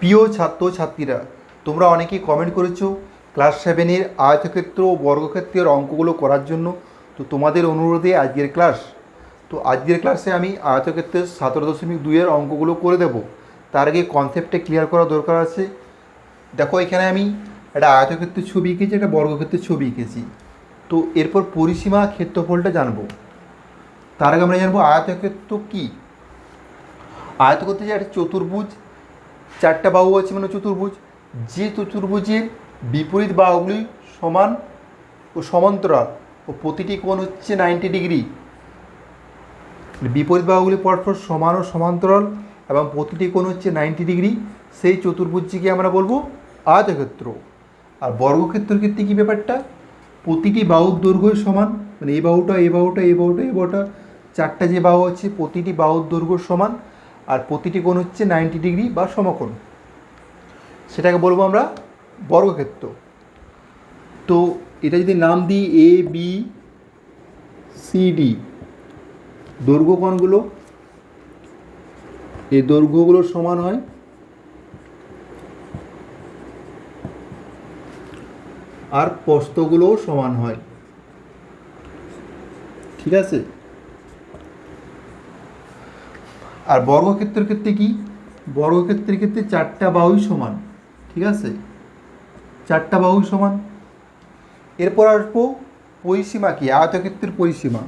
প্রিয় ছাত্র ছাত্রীরা তোমরা অনেকেই কমেন্ট করেছ ক্লাস সেভেনের আয়তক্ষেত্র ও বর্গক্ষেত্রের অঙ্কগুলো করার জন্য। তো তোমাদের অনুরোধে আজকের ক্লাস তো আজকের ক্লাসে আমি আয়তক্ষেত্রের সতেরো দশমিক দুইয়ের অঙ্কগুলো করে দেব। তার আগে কনসেপ্টটা ক্লিয়ার করা দরকার আছে। দেখো, এখানে আমি একটা আয়তক্ষেত্রের ছবি এঁকেছি, একটা বর্গক্ষেত্রের ছবি এঁকেছি। তো এরপর পরিসীমা ক্ষেত্রফলটা জানব। তার আগে আমরা জানব আয়তক্ষেত্র কী? আয়তক্ষেত্রে যে একটা চতুর্ভুজ চারটা বাহু আছে মানে চতুর্ভুজ। যে চতুর্ভুজের বিপরীত বাহুগুলি সমান ও সমান্তরাল ও প্রতিটি কোণ হচ্ছে নাইনটি ডিগ্রি বিপরীত বাহুগুলি পরস্পর সমান ও সমান্তরাল এবং প্রতিটি কোণ হচ্ছে নাইনটি ডিগ্রি সেই চতুর্ভুজটিকে আমরা বলব আয়তক্ষেত্র। আর বর্গক্ষেত্রের ক্ষেত্রে কী ব্যাপারটা? প্রতিটি বাহুর দৈর্ঘ্য সমান মানে এই বাহুটা এই বাহুটা এই বাহুটা এই বাহুটা, চারটা যে বাহু আছে, প্রতিটি বাহুর দৈর্ঘ্য সমান। আর প্রতিটি কোণ হচ্ছে নাইনটি ডিগ্রি বা সমকোণ। সেটাকে বলব আমরা বর্গক্ষেত্র। তো এটা যদি নাম দিই এ বি সি ডি দৈর্ঘ্য কোণগুলো, এই দৈর্ঘ্যগুলো সমান হয় আর প্রস্থগুলোও সমান হয়। ঠিক আছে? আর বর্গক্ষেত্রের ক্ষেত্রে কি? বর্গক্ষেত্রের ক্ষেত্রে চারটা বাহুই সমান, ঠিক আছে? চারটা বাহুই সমান। এরপর আসব পরিসীমা কি? আয়তক্ষেত্রের পরিসীমা।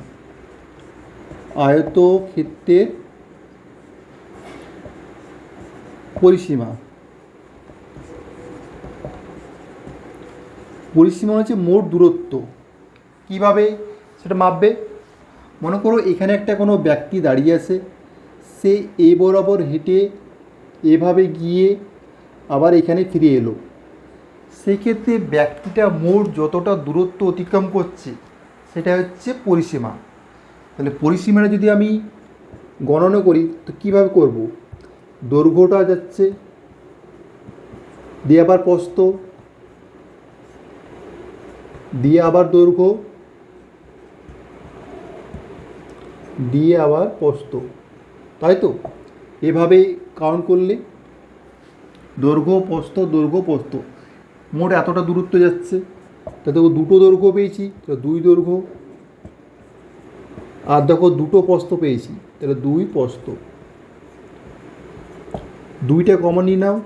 আয়তক্ষেত্রের পরিসীমা। পরিসীমা হচ্ছে মোট দূরত্ব। কীভাবে? সেটা মাপবে? মনে করো এখানে একটা কোনো ব্যক্তি দাঁড়িয়ে আছে। সে এ বরাবর হেঁটে এভাবে গিয়ে আবার এখানে ফিরে এলো। সেক্ষেত্রে ব্যক্তিটা মোট যতটা দূরত্ব অতিক্রম করছে, সেটা হচ্ছে পরিসীমা। তাহলে পরিসীমাটা যদি আমি গণনা করি, তো কীভাবে করব? দৈর্ঘ্যটা যাচ্ছে, দিয়ে আবার প্রস্থ, দিয়ে আবার দৈর্ঘ্য, দিয়ে আবার প্রস্থ। তাই তো? এভাবে কাউন্ট করলে? দৈর্ঘ্য প্রস্থ দৈর্ঘ্য প্রস্থ। মোট এতটা দূরত্ব যাচ্ছে? তা দেখো দুটো দৈর্ঘ্য পেয়েছি তো দুই দৈর্ঘ্য। আর দেখো দুটো প্রস্থ পেয়েছি, তাহলে দুই প্রস্থ। দুইটা কমন নিয়ে নাও।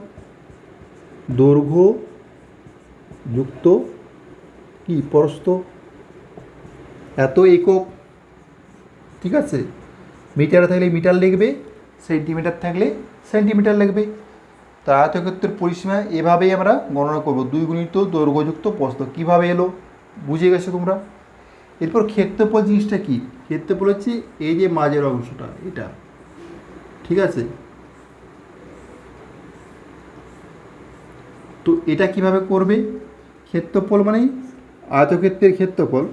দৈর্ঘ্য যুক্ত কি? প্রস্থ। এত একক, ঠিক আছে? মিটার থাকলে মিটার লিখবে, সেন্টিমিটার থাকলে সেন্টিমিটার লিখবে। তা আয়তক্ষেত্রের পরিসীমা এভাবেই আমরা গণনা করব। দুই গুণিত দৈর্ঘ্যযুক্ত প্রস্থ কীভাবে এলো, বুঝে গেছো তোমরা? এরপর ক্ষেত্রফল জিনিসটা কী? ক্ষেত্রফল হচ্ছে এই যে মাঝের অংশটা, এটা। ঠিক আছে? তো এটা কীভাবে করবে? ক্ষেত্রফল মানে আয়তক্ষেত্রের ক্ষেত্রফল।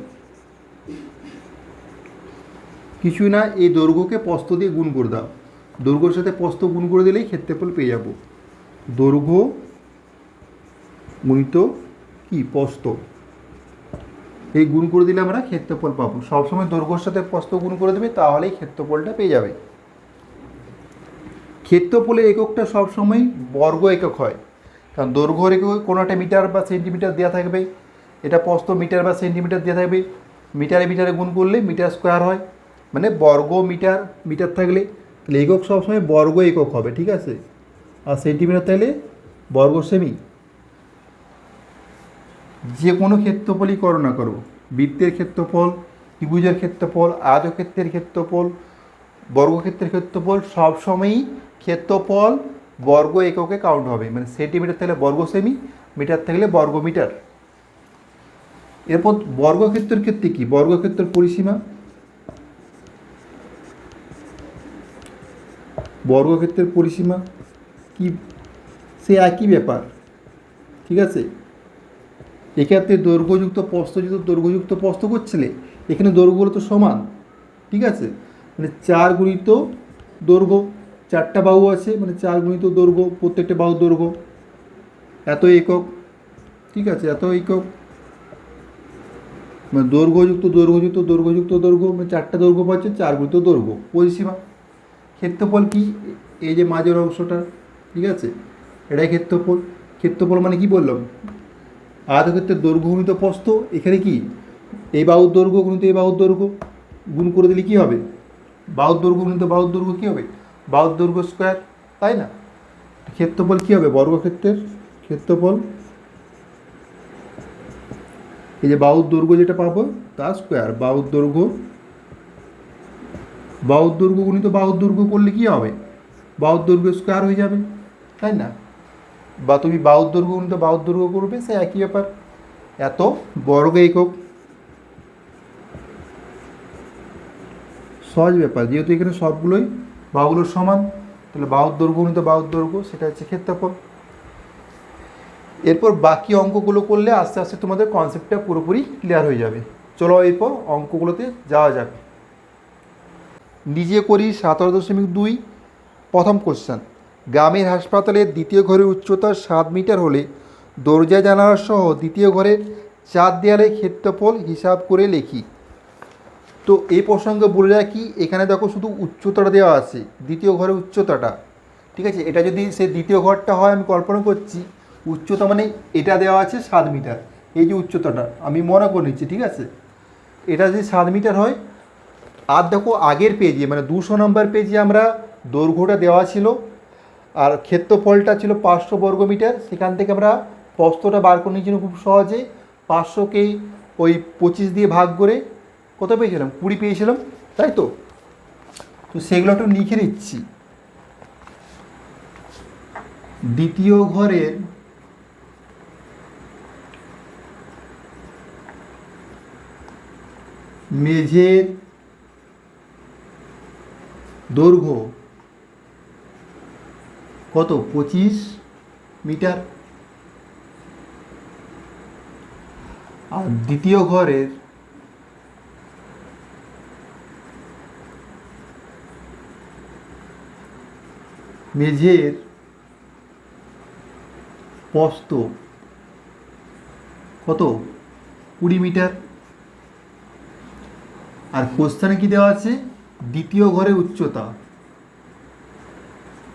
কিছু না, এই দৈর্ঘ্যকে প্রস্থ দিয়ে গুণ করে দাও। দৈর্ঘ্যের সাথে প্রস্থ গুণ করে দিলেই ক্ষেত্রফল পেয়ে যাব। দৈর্ঘ্য গুণিত কি? প্রস্থ এই গুণ করে দিলে আমরা ক্ষেত্রফল পাবো। সবসময় দৈর্ঘ্যর সাথে প্রস্থ গুণ করে দেবে, তাহলেই ক্ষেত্রফলটা পেয়ে যাবে। ক্ষেত্রফলের এককটা সবসময় বর্গ একক হয়। কারণ দৈর্ঘ্যের একক কোনো একটা মিটার বা সেন্টিমিটার দেওয়া থাকবে। এটা প্রস্থ মিটার বা সেন্টিমিটার দেওয়া থাকবে। মিটারে মিটারে গুণ করলে মিটার স্কোয়ার হয়। মানে বর্গ মিটার মিটার থাকলে তাহলে একক সবসময় বর্গ একক হবে, ঠিক আছে? আর সেন্টিমিটার থাকলে বর্গ সেমি। যে কোনো ক্ষেত্রফলই করো না করো। বৃত্তের ক্ষেত্রফল, ত্রিভুজের ক্ষেত্রফল, আয়তক্ষেত্রের ক্ষেত্রফল, বর্গক্ষেত্রের ক্ষেত্রফল সবসময়ই ক্ষেত্রফল বর্গ এককে কাউন্ট হবে। মানে সেন্টিমিটার থাকলে বর্গ সেমি, মিটার থাকলে বর্গ মিটার। এরপর বর্গক্ষেত্রের ক্ষেত্রে কি? বর্গক্ষেত্রের পরিসীমা বর্গক্ষেত্রের পরিসীমা কি? সে একই ব্যাপার। ঠিক আছে? এক্ষেত্রে দৈর্ঘ্যযুক্ত প্রস্থযুক্ত দৈর্ঘ্যযুক্ত প্রস্থ করছিলে, এখানে দৈর্ঘ্যগুলো তো সমান। ঠিক আছে? মানে চার গুণিত দৈর্ঘ্য, চারটা বাহু আছে মানে চার গুণিত দৈর্ঘ্য, প্রত্যেকটা বাহু দৈর্ঘ্য। এত একক। ঠিক আছে? এত একক। মানে দৈর্ঘ্যযুক্ত দৈর্ঘ্যযুক্ত দৈর্ঘ্যযুক্ত দৈর্ঘ্য মানে চারটা দৈর্ঘ্য পাচ্ছে, চার গুণিত দৈর্ঘ্য। পরিসীমা। ক্ষেত্রফল কি? এই যে মাঝের অংশটা, ঠিক আছে? এটাই ক্ষেত্রফল। ক্ষেত্রফল মানে কি বললাম? আয়তক্ষেত্রের দৈর্ঘ্য গুণিত প্রস্থ, এখানে কি? এই বাহুর দৈর্ঘ্য গুণিত এই বাহুর দৈর্ঘ্য। গুণ করে দিলে কি হবে? বাহুর দৈর্ঘ্য গুণিত বাহুর দৈর্ঘ্য কী হবে? বাহুর দৈর্ঘ্য স্কোয়ার তাই না? ক্ষেত্রফল কী হবে? বর্গক্ষেত্রের ক্ষেত্রফল। এই যে বাহুর দৈর্ঘ্য যেটা পাবো তার স্কোয়ার বাহুর দৈর্ঘ্য বাহুর দৈর্ঘ্য গুণিত বাহুর দৈর্ঘ্য করলে কি হবে? বাহুর দৈর্ঘ্য স্কোয়ার হয়ে যাবে, তাই না? বা তুমি বাহুর দৈর্ঘ্য গুণিত বাহুর দৈর্ঘ্য করবে, সে একই ব্যাপার। এত বর্গ একক। সহজ ব্যাপার, যেহেতু এখানে সবগুলোই বাহুগুলোর সমান, তাহলে বাহুর দৈর্ঘ্য গুণিত বাহুর দৈর্ঘ্য সেটা হচ্ছে ক্ষেত্রফল। এরপর বাকি অঙ্কগুলো করলে আস্তে আস্তে তোমাদের কনসেপ্টটা পুরোপুরি ক্লিয়ার হয়ে যাবে। চলো এরপর অঙ্কগুলোতে যাওয়া যাবে নিজে করি সতেরো দশমিক দুই। প্রথম কোশ্চেন গ্রামের হাসপাতালের দ্বিতীয় ঘরের উচ্চতা সাত মিটার হলে দরজা জানালা সহ দ্বিতীয় ঘরের চার দেয়ালে ক্ষেত্রফল হিসাব করে লিখি। তো এই প্রসঙ্গে বলে রাখি, এখানে দেখো শুধু উচ্চতাটা দেওয়া আছে, দ্বিতীয় ঘরের উচ্চতাটা। ঠিক আছে? এটা যদি সে দ্বিতীয় ঘরটা হয়, আমি কল্পনা করছি, উচ্চতা মানে এটা দেওয়া আছে সাত মিটার। এই যে উচ্চতাটা, আমি মনে করে নিচ্ছি, ঠিক আছে? এটা যদি সাত মিটার হয় আর দেখো আগের পেজে মানে দুশো নম্বর পেজে আমরা দৈর্ঘ্যটা দেওয়া ছিল আর ক্ষেত্রফলটা ছিল পাঁচশো বর্গমিটার সেখান থেকে আমরা প্রস্তটা বার করে নিয়েছিলাম খুব সহজে। পাঁচশোকে ওই পঁচিশ দিয়ে ভাগ করে কত পেয়েছিলাম? কুড়ি পেয়েছিলাম, তাই তো? তো সেগুলো একটু লিখে নিচ্ছি। দ্বিতীয় ঘরের মেঝের দৈর্ঘ্য কত? পঁচিশ মিটার। আর দ্বিতীয় ঘরের মেঝের প্রস্থ কত? কুড়ি মিটার। আর কোশ্চানে কি দেওয়া আছে? দ্বিতীয় ঘরের উচ্চতা।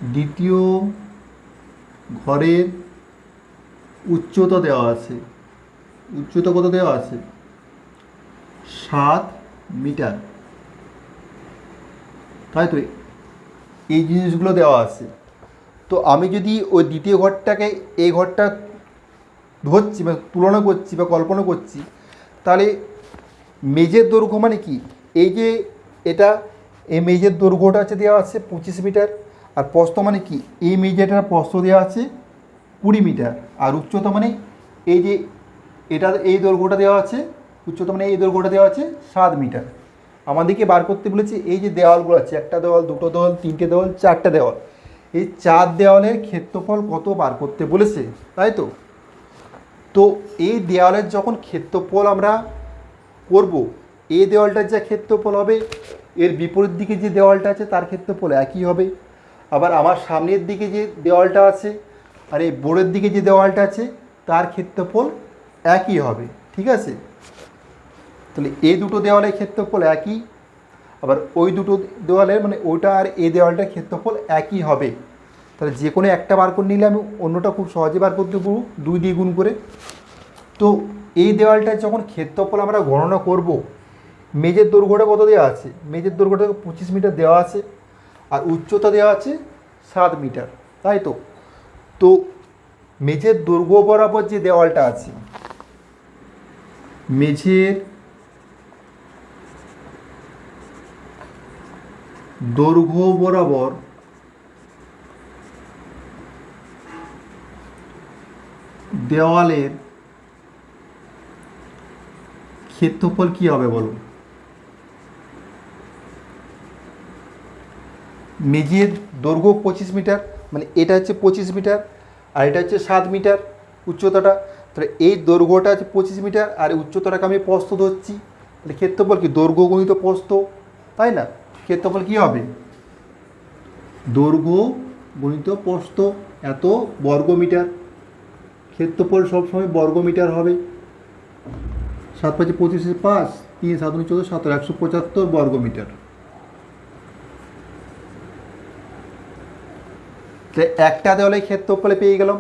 দ্বিতীয় ঘরের উচ্চতা দেওয়া আছে। উচ্চতা কত দেওয়া আছে? সাত মিটার। তাই তো? এই জিনিসগুলো দেওয়া আছে। তো আমি যদি ওই দ্বিতীয় ঘরটাকে এই ঘরটা ধরছি বা তুলনা করছি বা কল্পনা করছি, তাহলে মেজের দৈর্ঘ্য মানে কি? এই যে এটা এই মেজের দৈর্ঘ্যটা আছে দেওয়া আছে পঁচিশ মিটার। আর প্রস্ত মানে কি? এই মেজেটার প্রস্থ দেওয়া আছে কুড়ি মিটার। আর উচ্চতা মানে এই যে এটা এই দৈর্ঘ্যটা দেওয়া আছে, উচ্চতা মানে এই দৈর্ঘ্যটা দেওয়া আছে সাত মিটার। আমাদেরকে বার করতে বলেছে এই যে দেওয়ালগুলো আছে, একটা দেওয়াল, দুটো দেওয়াল, তিনটে দেওয়াল, চারটে দেওয়াল। এই চার দেওয়ালের ক্ষেত্রফল কত বার করতে বলেছে, তাই তো? তো এই দেওয়ালের যখন ক্ষেত্রফল আমরা করব, এই দেওয়ালটার যা ক্ষেত্রফল হবে এর বিপরীত দিকে যে দেওয়ালটা আছে, তার ক্ষেত্রে ক্ষেত্রফল একই হবে। আবার আমার সামনের দিকে যে দেওয়ালটা আছে আর এই বোর্ডের দিকে যে দেওয়ালটা আছে, তার ক্ষেত্রফল একই হবে। ঠিক আছে? তাহলে এই দুটো দেওয়ালের ক্ষেত্রফল একই, আবার ওই দুটো দেওয়ালের মানে ওইটা আর এই দেওয়ালটার ক্ষেত্রফল একই হবে। তাহলে যে কোনো একটা বার করে নিলে আমি অন্যটা খুব সহজে বার করতে পারব, দুই দিয়ে গুণ করে। তো এই দেওয়ালটার যখন ক্ষেত্রফল আমরা গণনা করব মেজের দৈর্ঘ্যটা কত দেওয়া আছে? মেজের দৈর্ঘ্যটা পঁচিশ মিটার দেওয়া আছে আর উচ্চতা দেওয়া আছে সাত মিটার, তাই তো? তো মেঝের দৈর্ঘ্য বরাবর যে দেওয়ালটা আছে, মেঝের দৈর্ঘ্য বরাবর দেওয়ালের ক্ষেত্রফল কি হবে বলো? মেঝের দৈর্ঘ্য পঁচিশ মিটার মানে এটা হচ্ছে পঁচিশ মিটার আর এটা হচ্ছে সাত মিটার উচ্চতাটা। তাহলে এই দৈর্ঘ্যটা হচ্ছে পঁচিশ মিটার আর উচ্চতাটাকে আমি প্রস্থ ধরছি। তাহলে ক্ষেত্রফল কি? দৈর্ঘ্য গুণিত প্রস্থ, তাই না? ক্ষেত্রফল কী হবে? দৈর্ঘ্য গণিত প্রস্থ এত বর্গ মিটার। ক্ষেত্রফল সবসময় বর্গ মিটার হবে। সাত পাঁচে পঁচিশে পাঁচ, তিন সাত উনিশ চোদ্দ সতেরো একশো পঁচাত্তর বর্গমিটার তাহলে একটা দেওয়ালের ক্ষেত্রফলে পেয়ে গেলাম,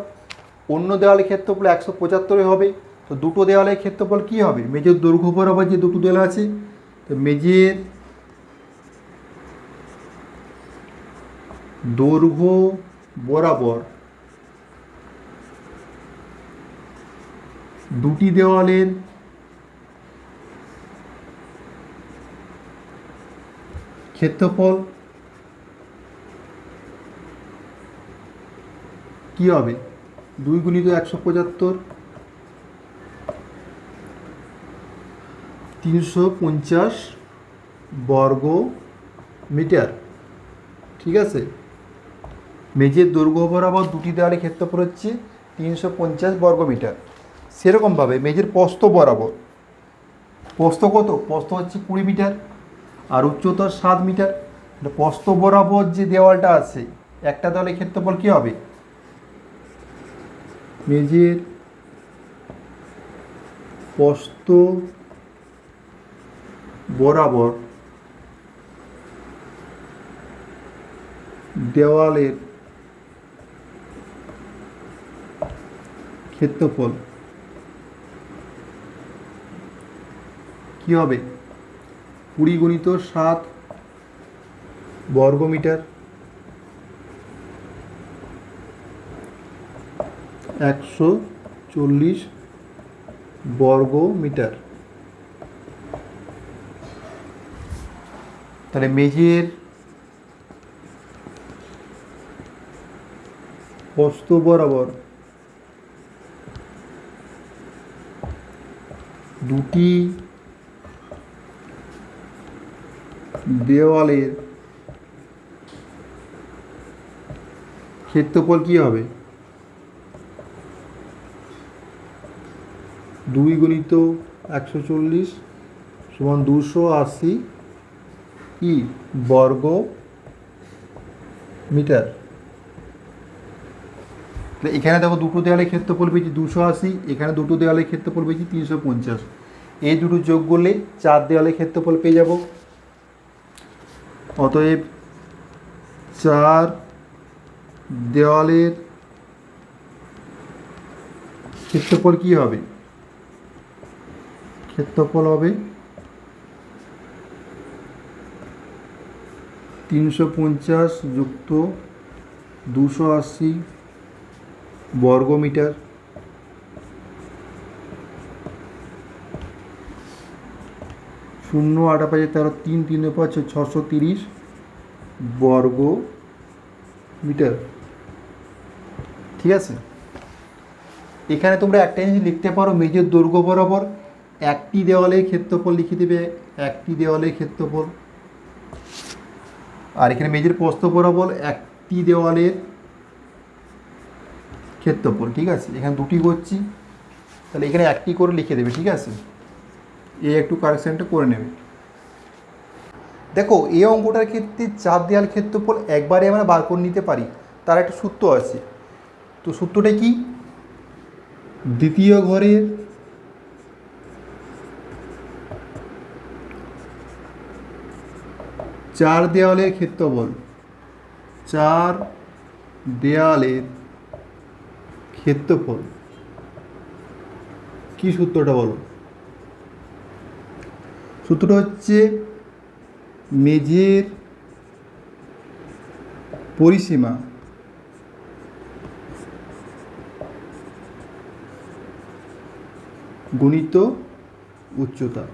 অন্য দেওয়ালের ক্ষেত্রফল একশো পঁচাত্তরে হবে, তো দুটো দেওয়ালের ক্ষেত্রফল কী হবে? মেজের দৈর্ঘ্য বরাবর যে দুটো দেওয়াল আছে, তো মেজের দৈর্ঘ্য বরাবর দুটি দেওয়ালের ক্ষেত্রফল কি হবে? দুই গুণিত একশো পঁচাত্তর তিনশো পঞ্চাশ বর্গ মিটার। ঠিক আছে? মেঝের দৈর্ঘ্য বরাবর দুটি দেওয়ালে ক্ষেত্রফল হচ্ছে তিনশো পঞ্চাশ বর্গ মিটার। সেরকমভাবে মেঝের প্রস্থ বরাবর। প্রস্থ কত? প্রস্থ হচ্ছে কুড়ি মিটার আর উচ্চতা সাত মিটার। প্রস্থ বরাবর যে দেওয়ালটা আছে, একটা দেওয়ালের ক্ষেত্রফল কী হবে? মেঝের প্রস্থ বরাবর দেওয়ালের ক্ষেত্রফল কি হবে? কুড়ি গুণিত সাত বর্গমিটার একশো চল্লিশ বর্গ মিটার তাহলে মেঝের প্রস্থ বরাবর দুটি দেওয়ালের ক্ষেত্রফল কি হবে? দুই গুণিত একশো চল্লিশ সমান দুশো আশি ই বর্গ মিটার। এখানে দেখো দুটো দেওয়ালের ক্ষেত্রফল পেয়েছি দুশো আশি, এখানে দুটো দেওয়ালের ক্ষেত্রফল পেয়েছি তিনশো পঞ্চাশ। এই দুটো যোগ করলে চার দেওয়ালের ক্ষেত্রফল পেয়ে যাব। অতএব চার দেওয়ালের ক্ষেত্রফল কি হবে? ক্ষেত্রফল হবে তিনশো পঞ্চাশ যুক্ত দুশো আশি বর্গমিটার শূন্য আটা পাঁচে তেরো, তিন তিনে পাঁচ ছশো তিরিশ বর্গ মিটার। ঠিক আছে? এখানে তোমরা একটা জিনিস লিখতে পারো মেজের দৈর্ঘ্য বরাবর। একটি দেওয়ালের ক্ষেত্রফল লিখে দেবে, একটি দেওয়ালের ক্ষেত্রফল। আর এখানে মেজের প্রস্থ বরাবর একটি দেওয়ালের ক্ষেত্রফল, ঠিক আছে? এখানে দুটি করছি, তাহলে এখানে একটি করে লিখে দেবে, ঠিক আছে? এই একটু কারেকশানটা করে নেবে। দেখো এই অঙ্কটার ক্ষেত্রে চার দেওয়াল ক্ষেত্রফল একবারে আমরা বার করে নিতে পারি। তার একটা সূত্র আছে। তো সূত্রটা কি? দ্বিতীয় ঘরের চার দেওয়ালের ক্ষেত্রফল। চার দেওয়ালের ক্ষেত্রফল। কি সূত্রটা বলো? সূত্রটা হচ্ছে মেঝের পরিসীমা। গুণিত উচ্চতা।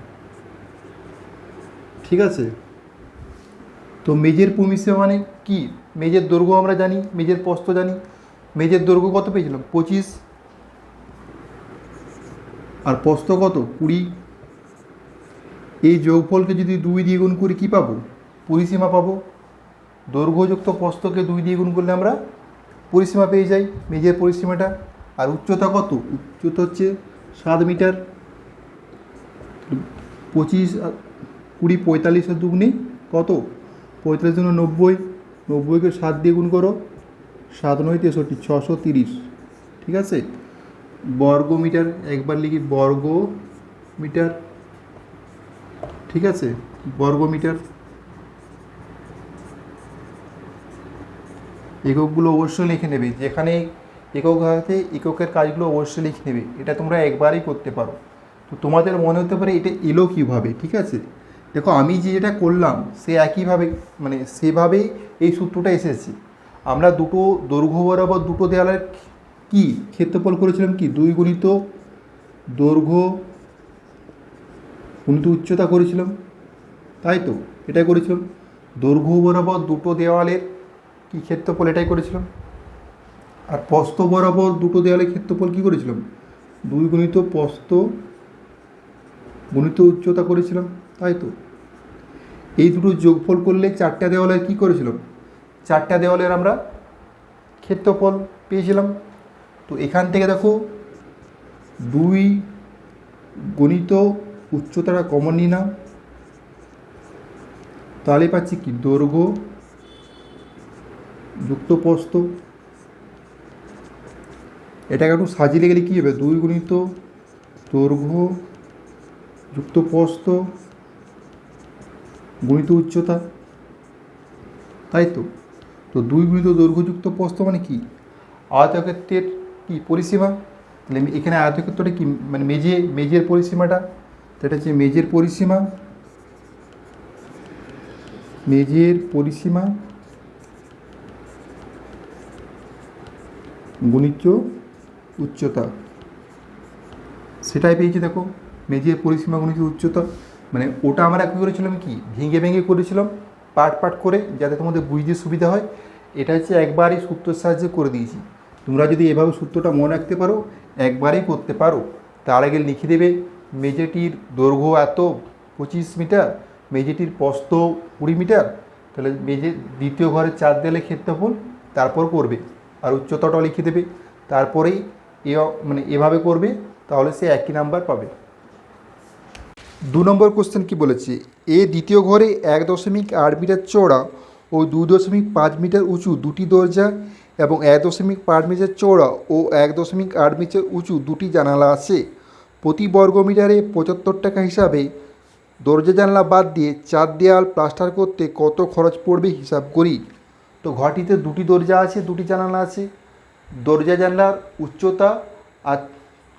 ঠিক আছে? তো মেজের পরিসীমা মানে কি? মেজের দৈর্ঘ্য আমরা জানি, মেজের প্রস্থ জানি। মেজের দৈর্ঘ্য কত পেয়েছিলাম? পঁচিশ। আর প্রস্থ কত? কুড়ি। এই যোগফলকে যদি দুই দিয়ে গুণ করি কী পাবো? পরিসীমা পাবো। দৈর্ঘ্যযুক্ত প্রস্থকে দুই দিয়ে গুণ করলে আমরা পরিসীমা পেয়ে যাই মেজের পরিসীমাটা। আর উচ্চতা কত? উচ্চতা হচ্ছে সাত মিটার। পঁচিশ কুড়ি পঁয়তাল্লিশের দুগুণে কত? পঁয়তাল্লিশ দুগুণে নব্বই, নব্বইকে সাত দিয়ে গুণ করো, সাত নয় তেষট্টি, ছশো তিরিশ। ঠিক আছে? বর্গ মিটার একবার লিখি বর্গ মিটার ঠিক আছে? বর্গ মিটার এককগুলো অবশ্যই লিখে নেবে। যেখানে একক আছে এককের কাজগুলো অবশ্যই লিখে নেবে। এটা তোমরা একবারই করতে পারো। তো তোমাদের মনে হতে পারে এটা এলো কীভাবে? ঠিক আছে? দেখো, আমি যে যেটা করলাম, সে একইভাবে মানে সেভাবেই এই সূত্রটা এসেছে। আমরা দুটো দৈর্ঘ্য বরাবর দুটো দেওয়ালের কি ক্ষেত্রফল করেছিলাম কি? দুই গুণিত দৈর্ঘ্য গুণিত উচ্চতা করেছিলাম। তাই তো? এটাই করেছিলাম। দৈর্ঘ্য বরাবর দুটো দেওয়ালের কি ক্ষেত্রফল এটাই করেছিলাম। আর প্রস্থ বরাবর দুটো দেওয়ালের ক্ষেত্রফল কী করেছিলাম? দুই গুণিত প্রস্থ গুণিত উচ্চতা করেছিলাম। তাই তো? এই দুটো যোগফল করলে চারটা দেওয়ালের কী করেছিলাম? চারটা দেওয়ালের আমরা ক্ষেত্রফল পেয়েছিলাম। তো এখান থেকে দেখো, দুই গণিত উচ্চতাটা কমন নিলাম। তাহলে পাচ্ছি কি? দৈর্ঘ্য যুক্ত প্রস্থ এটাকে একটু সাজিয়ে গেলে কী হবে? দুই গুণিত দৈর্ঘ্য যুক্ত প্রস্থ গুণিত উচ্চতা। তাই তো? তো দুই গুণিত দৈর্ঘ্যযুক্ত প্রস্থ মানে কি? আয়তক্ষেত্রের কি পরিসীমা? তাহলে এখানে আয়তক্ষেত্রটা কি মানে মেজে মেজের পরিসীমাটা? তো এটা হচ্ছে মেজের পরিসীমা। মেজের পরিসীমা গুণিত উচ্চতা। সেটাই পেয়েছি দেখো। মেজের পরিসীমা গুণিত উচ্চতা। মানে ওটা আমরা কী করেছিলাম কি? ভেঙে ভেঙে করেছিলাম, পাট পাট করে যাতে তোমাদের বুঝতে সুবিধা হয়। এটা হচ্ছে একবারই সূত্রের সাহায্যে করে দিয়েছি। তোমরা যদি এভাবে সূত্রটা মনে রাখতে পারো, একবারেই করতে পারো। তার আগে লিখে দেবে মেজেটির দৈর্ঘ্য এত পঁচিশ মিটার মেজেটির প্রস্থ কুড়ি মিটার। তাহলে মেজে দ্বিতীয় ঘরের চার দেয়ালে ক্ষেত্রফল, তারপর করবে। আর উচ্চতাটাও লিখে দেবে। তারপরেই এ মানে এভাবে করবে, তাহলে সে একই নাম্বার পাবে। দু নম্বর কোশ্চেন কি বলেছে? এ দ্বিতীয় ঘরে এক দশমিক আট মিটার চওড়া ও দু দশমিক পাঁচ মিটার উঁচু দুটি দরজা এবং এক দশমিক পাঁচ মিটার চওড়া ও এক দশমিক আট মিটার উঁচু দুটি জানালা আছে। প্রতি বর্গ মিটারে পঁচাত্তর টাকা হিসাবে দরজা জানলা বাদ দিয়ে চার দেয়াল প্লাস্টার করতে কত খরচ পড়বে হিসাব করি। তো ঘরটিতে দুটি দরজা আছে, দুটি জানালা আছে। দরজা জানলার উচ্চতা আর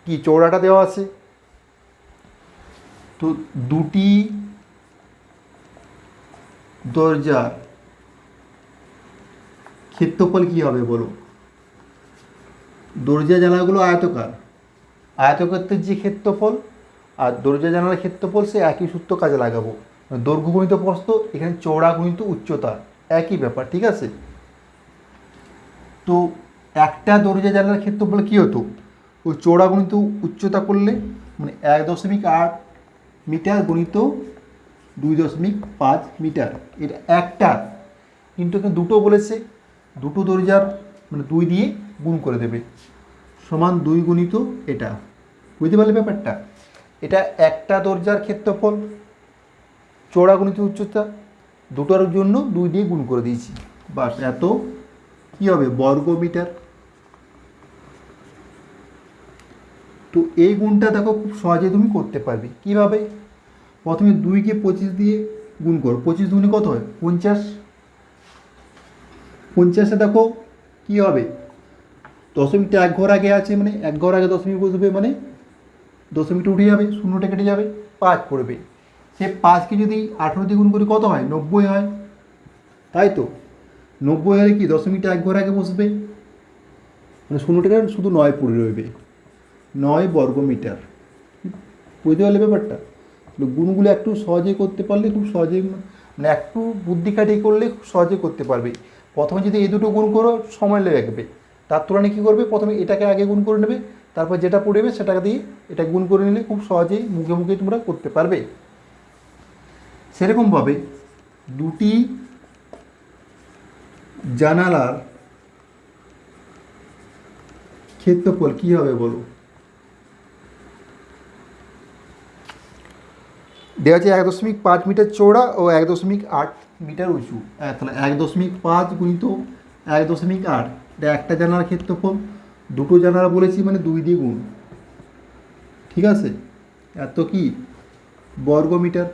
কি চওড়াটা দেওয়া আছে। তো দুটি দরজার ক্ষেত্রফল কী হবে বলো? দরজা জানালাগুলো আয়তকার। আয়তক্ষেত্রের যে ক্ষেত্রফল আর দরজা জানালার ক্ষেত্রফল সে একই সূত্র কাজে লাগাবো। দৈর্ঘ্য গণিত প্রস্থ এখানে চওড়া গণিত উচ্চতা, একই ব্যাপার, ঠিক আছে? তো একটা দরজা জানলার ক্ষেত্রফল কী হতো? ওই চওড়া গণিত উচ্চতা করলে মানে এক দশমিক আট মিটার গণিত দুই দশমিক পাঁচ মিটার। এটা একটা কিন্তু এখানে দুটো বলেছে, দুটো দরজার মানে দুই দিয়ে গুণ করে দেবে। সমান দুই গুণিত এটা। বুঝতে পারলে ব্যাপারটা? এটা একটা দরজার ক্ষেত্রফল, চওড়া গুণিত উচ্চতা, দুটোর জন্য দুই দিয়ে গুণ করে দিয়েছি। বাস, এত কী হবে? বর্গ মিটার তো এই গুণটা দেখো খুব সহজে তুমি করতে পারবে। কীভাবে? প্রথমে দুইকে পঁচিশ দিয়ে গুণ করো। পঁচিশ দুগুণে কত হয়? পঞ্চাশ। পঞ্চাশে দেখো কী হবে? দশমিকটা এক ঘর আগে আছে মানে এক ঘর আগে দশমিক বসবে মানে দশমিকটা উঠে যাবে, শূন্যটা কেটে যাবে, পাঁচ পড়বে। সে পাঁচকে যদি আঠেরো দিয়ে গুণ করি কত হয়? নব্বই হয়। তাই তো? নব্বই হলে কি? দশমিকটা এক ঘর আগে বসবে। মানে শূন্যটাকে শুধু নয় পড়ে রইবে। নয় বর্গ মিটার। বুঝতে পারলে ব্যাপারটা? গুণগুলো একটু সহজে করতে পারলে খুব সহজেই মানে একটু বুদ্ধি কাটিয়ে করলে খুব সহজে করতে পারবে। প্রথমে যদি এই দুটো গুণ করো, সময় লাগবে তার তুলনায় কী করবে? প্রথমে এটাকে আগে গুণ করে নেবে, তারপর যেটা পড়বে সেটাকে দিয়ে এটা গুণ করে নিলে খুব সহজেই মুখে মুখে তোমরা করতে পারবে। সেরকমভাবে দুটি জানালার ক্ষেত্রফল কী হবে বলো? দেওয়া আছে এক দশমিক পাঁচ মিটার চৌড়া ও এক দশমিক আট মিটার উঁচু। তাহলে এক দশমিক পাঁচ গুণিত এক দশমিক আট, এটা একটা জানালার ক্ষেত্রফল, দুটো জানালা বলেছি মানে দুই দিয়ে গুণ ঠিক আছে? এত কি? বর্গ মিটার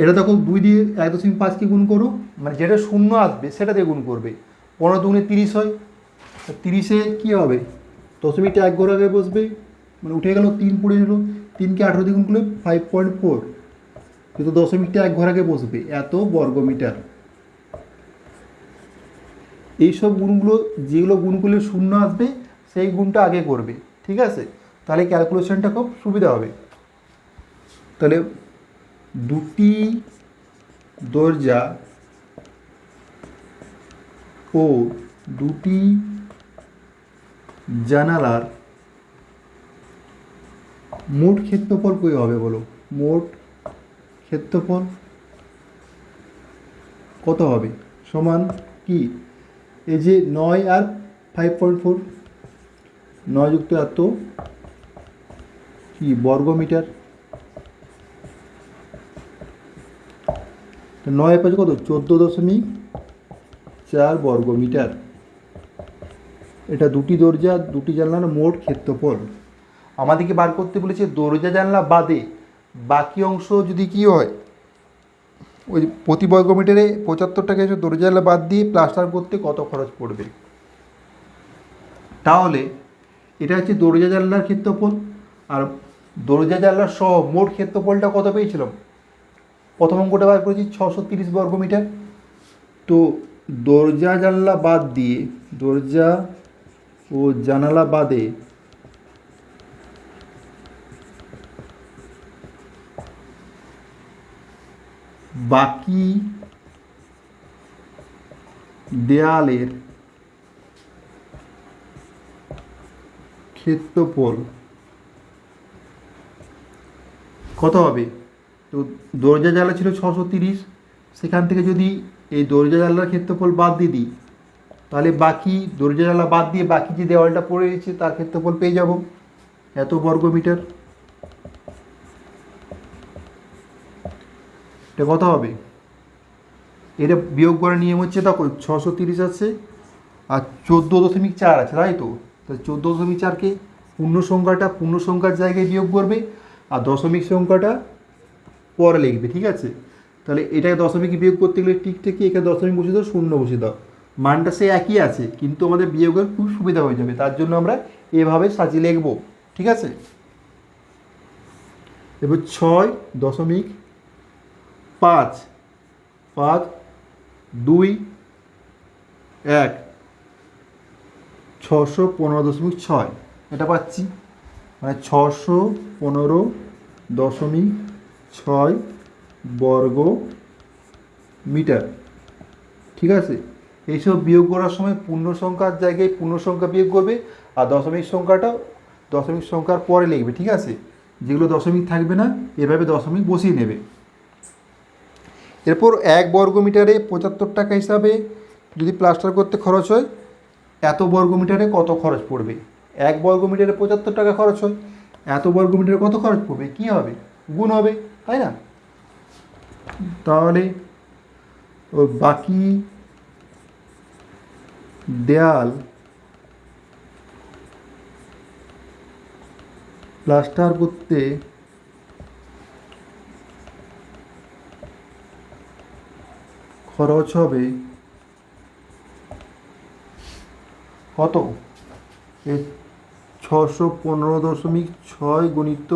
এটা দেখো দুই দিয়ে এক দশমিক পাঁচকে গুণ করো মানে যেটা শূন্য আসবে সেটা দিয়ে গুণ করবে। পনেরো দুগুণে তিরিশ হয় তিরিশে কী হবে? দশমিকটা এক ঘর আগে বসবে। মানে উঠে গেল, তিন পড়ে গেল তিনকে আঠেরো দিয়ে গুণ করলে ফাইভ পয়েন্ট ফোর কিন্তু দশমিকটা এক ঘর আগে বসবে। এত বর্গমিটার। এইসব গুণগুলো, যেগুলো গুণ করলে শূন্য আসবে, সেই গুণটা আগে করবে। ঠিক আছে? তাহলে ক্যালকুলেশনটা খুব সুবিধা হবে। তাহলে দুটি দরজা ও দুটি জানালার মোট ক্ষেত্রফল কই হবে বলো? মোট ক্ষেত্রফল কত হবে? সমান কি? এই যে নয় আর ফাইভ পয়েন্ট ফোর নয় যুক্ত এত, কি বর্গমিটার? নয় পাঁচ কত? চোদ্দ দশমিক চার বর্গমিটার। এটা দুটি দরজা, দুটি জানলার মোট ক্ষেত্রফল। আমাদেরকে বার করতে বলেছে দরজা, জানলা বাদে বাকি অংশ যদি কি হয়? ওই প্রতি বর্গমিটারে পঁচাত্তর টাকা এসে দরজা, জানলা বাদ দিয়ে প্লাস্টার করতে কত খরচ পড়বে? তাহলে এটা হচ্ছে দরজা, জানলার ক্ষেত্রফল। আর দরজা জানলার সহ মোট ক্ষেত্রফলটা কত পেয়েছিলাম? প্রথম অঙ্কটা বার করেছি ছশো তিরিশ বর্গমিটার তো দরজা, জানলা বাদ দিয়ে দরজা ও জানালা বাদে বাকি দেয়ালের ক্ষেত্রফল কত হবে? তো দরজা জানলা ছিল ছশো তিরিশ, সেখান থেকে যদি এই দরজা জানলার ক্ষেত্রফল বাদ দিয়ে দিই তাহলে বাকি দরজা জানলা বাদ দিয়ে বাকি যে দেওয়ালটা পড়ে রয়েছে, তার ক্ষেত্রফল পেয়ে যাব। এত বর্গমিটার এটা কত হবে। এটা বিয়োগ করার নিয়ম হচ্ছে তখন ছশো তিরিশ আছে আর চোদ্দ দশমিক চার আছে, তাই তো? তাহলে চোদ্দ দশমিক চারকে পূর্ণ সংখ্যাটা পূর্ণ সংখ্যার জায়গায় বিয়োগ করবে আর দশমিক সংখ্যাটা পরে লিখবে, ঠিক আছে? তাহলে এটাকে দশমিক বিয়োগ করতে গেলে ঠিক থেকে এখানে দশমিক বসে দাও, শূন্য বসে দাও। মানটা সে একই আছে, কিন্তু আমাদের বিয়োগের খুব সুবিধা হয়ে যাবে, তার জন্য আমরা এভাবে সাজিয়ে লিখব, ঠিক আছে? এবার ছয় দশমিক পাঁচ পাঁচ, দুই, এক, ছশো পনেরো দশমিক ছয়, এটা পাচ্ছি। মানে ছশো পনেরো দশমিক ছয় বর্গ মিটার, ঠিক আছে? এইসব বিয়োগ করার সময় পূর্ণ সংখ্যার জায়গায় পূর্ণ সংখ্যা বিয়োগ করবে আর দশমিক সংখ্যাটা দশমিক সংখ্যার পরে লিখবে, ঠিক আছে? যেগুলো দশমিক থাকবে না, এভাবে দশমিক বসিয়ে নেবে। এরপর এক বর্গ মিটারে পঁচাত্তর টাকা হিসাবে যদি প্লাস্টার করতে খরচ হয়, এত বর্গ মিটারে কত খরচ পড়বে? এক বর্গ মিটারে পঁচাত্তর টাকা খরচ হয়, এত বর্গ মিটারে কত খরচ পড়বে? কী হবে? গুণ হবে, তাই না? তাহলে বাকি দেয়াল, প্লাস্টার করতে খরচ হবে কত? এই ছশো পনেরো দশমিক ছয় গণিত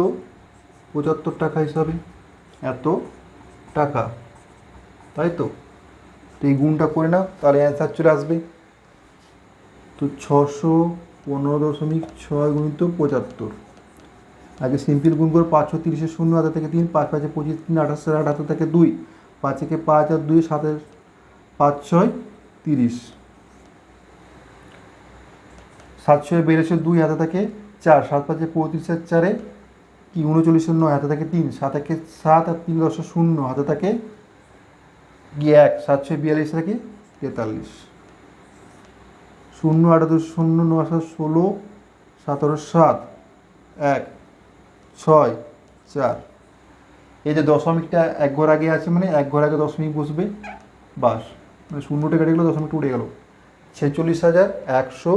পঁচাত্তর টাকা হিসাবে এত টাকা। তাই তো? তো এই গুণটা করে নাও, তাহলে অ্যান্সার চলে আসবে। তো ছশো পনেরো দশমিক ছয় গুণিত পঁচাত্তর। আগে সিম্পল গুণ করে পাঁচশো তিরিশের শূন্য হাজার থেকে তিন, পাঁচ পাঁচে পঁচিশ তিন, আঠাশ আট হাতে থেকে দুই, পাঁচ একে পাঁচ আর দুই, সাতের পাঁচ ছয় তিরিশ। সাত ছয় বেড়েছে দুই, হাতে থাকে চার, সাত পাঁচে পঁয়ত্রিশের চারে কি? উনচল্লিশের নয় হাতে থাকে তিন, সাত একে সাত আর তিন দশ শূন্য, হাতে থাকে এক, সাত ছয় বিয়াল্লিশ থাকে তেতাল্লিশ। শূন্য আটাত্তর শূন্য নশো ষোলো সতেরো সাত এক ছয় চার। এই যে দশমিকটা এক ঘর আগে আছে মানে এক ঘর আগে দশমিক বসবে, বাস। মানে শূন্যটা কেটে গেলো, দশমিকটা উঠে গেল। ছেচল্লিশ হাজার একশো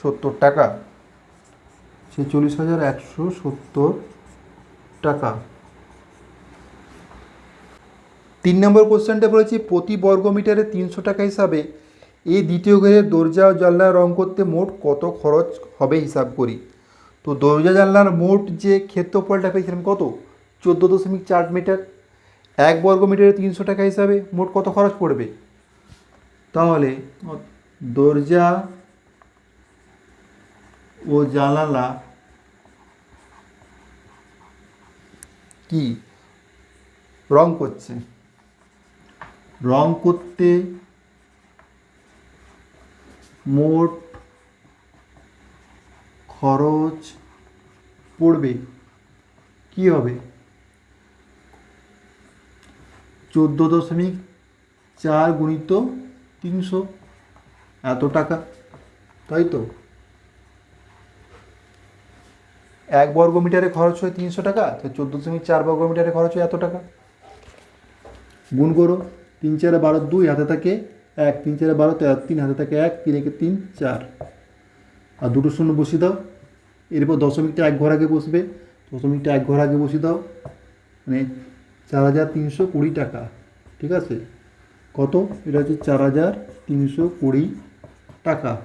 সত্তর টাকা। ছেচল্লিশ হাজার একশো সত্তর টাকা। তিন নম্বর কোশ্চেনটা বলেছি, প্রতি বর্গ মিটারে তিনশো টাকা হিসাবে এই দ্বিতীয় ঘরের দরজা ও জানলার রং করতে মোট কত খরচ হবে হিসাব করি? তো দরজা জানলার মোট যে ক্ষেত্রফলটা পেয়েছিলাম কত? চোদ্দ দশমিক চার মিটার। এক বর্গ মিটারে তিনশো টাকা হিসাবে মোট কত খরচ পড়বে? তাহলে দরজা ও জানালা কি? রং করছে। রং করতে মোট খরচ পড়বে কি হবে? চোদ্দ দশমিক চার গুণিত তিনশো। এত টাকা, তাই তো? এক বর্গ মিটারে খরচ হয় তিনশো টাকা, তো চোদ্দ দশমিক চার বর্গ মিটারে খরচ হয় এত টাকা। গুণ করো, তিন চারে বারো দুই, হাতে থাকে এক, তিন চারে বারো, তেরো, তিন, হাতে থাকে এক, তিন একে তিন, চার। আর দুটো শূন্য বসিয়ে দাও। এরপর দশমিকটা এক ঘর আগে বসবে। দশমিকটা এক ঘর আগে বসিয়ে দাও। মানে চার হাজার তিনশো কুড়ি টাকা। ঠিক আছে? কত? এটা হচ্ছে চার হাজার তিনশো কুড়ি টাকা।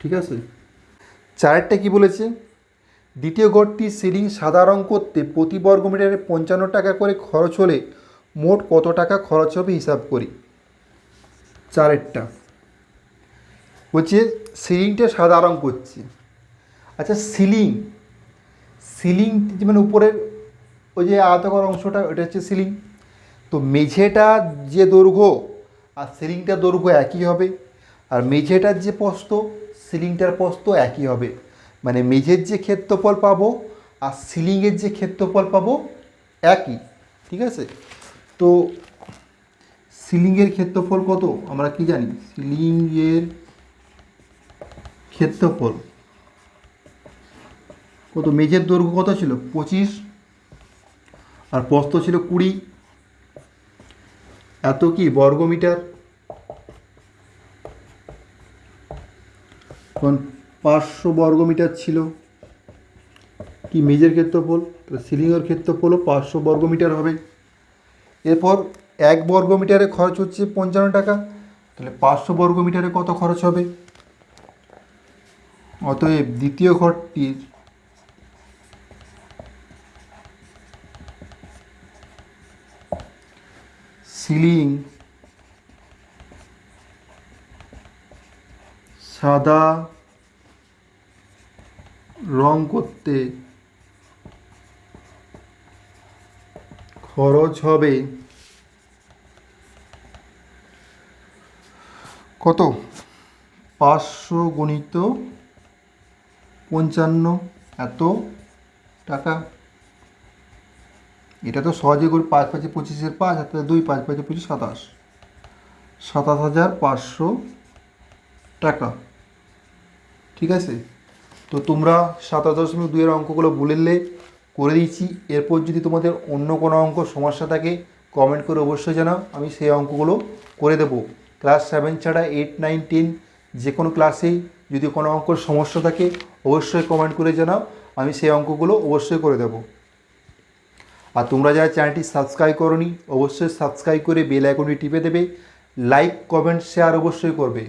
ঠিক আছে? চারেরটা কি বলেছে? দ্বিতীয় ঘরটি সিলিং সাদা রং করতে প্রতি বর্গ মিটারে পঞ্চান্ন টাকা করে খরচ হলে মোট কত টাকা খরচ হবে হিসাব করি। চারেরটা। বলছে, সিলিংটা সাদা রং করছে। আচ্ছা সিলিং। সিলিং মানে উপরের ওই যে আয়তকর অংশটা ওটা হচ্ছে সিলিং। তো মেঝেটার যে দৈর্ঘ্য আর সিলিংটার দৈর্ঘ্য একই হবে। আর মেঝেটার যে প্রস্থ, সিলিংটার প্রস্থ একই হবে। মানে মেঝের যে ক্ষেত্রফল পাবো আর সিলিংয়ের যে ক্ষেত্রফল পাবো একই। ঠিক আছে? তো সিলিংয়ের ক্ষেত্রফল কত? আমরা কি জানি? সিলিংয়ের ক্ষেত্রফল কত? মেঝের দৈর্ঘ্য কত ছিল? পঁচিশ। আর প্রস্থ ছিল কুড়ি। এত কি? বর্গমিটার? তখন পাঁচশো বর্গমিটার ছিল। কি মেজের ক্ষেত্রফল? সিলিংয়ের ক্ষেত্রফলও পাঁচশো বর্গমিটার হবে। এরপর এক বর্গমিটারে খরচ হচ্ছে পঞ্চান্ন টাকা, তাহলে পাঁচশো বর্গমিটারে কত খরচ হবে? অতএব দ্বিতীয় ঘরটির সিলিং সাদা রং করতে খরচ হবে কত? পাঁচশো গণিত পঞ্চান্ন এত টাকা। এটা তো সহজে করি পাঁচ পাঁচে পঁচিশের পাঁচ হাতে দুই পাঁচ পাঁচে পঁচিশ সাতাশ। সাতাশ হাজার পাঁচশো টাকা। ঠিক আছে? তো তোমরা সাতাশ দশমিক দুইয়ের অঙ্কগুলো বলেলে করে দিয়েছি এরপর যদি তোমাদের অন্য কোনো অঙ্ক সমস্যা থাকে কমেন্ট করে অবশ্যই জানাও, আমি সেই অঙ্কগুলো করে দেবো। ক্লাস সেভেন ছাড়া এইট, নাইন, টেন যে কোনো ক্লাসেই যদি কোনো অঙ্কর সমস্যা থাকে, অবশ্যই কমেন্ট করে জানাও, আমি সেই অঙ্কগুলো অবশ্যই করে দেবো। আর তোমরা যারা চ্যানেলটি সাবস্ক্রাইব করনি, অবশ্যই সাবস্ক্রাইব করে বেল আইকনটি টিপে দেবে, লাইক, কমেন্ট, শেয়ার অবশ্যই করবে।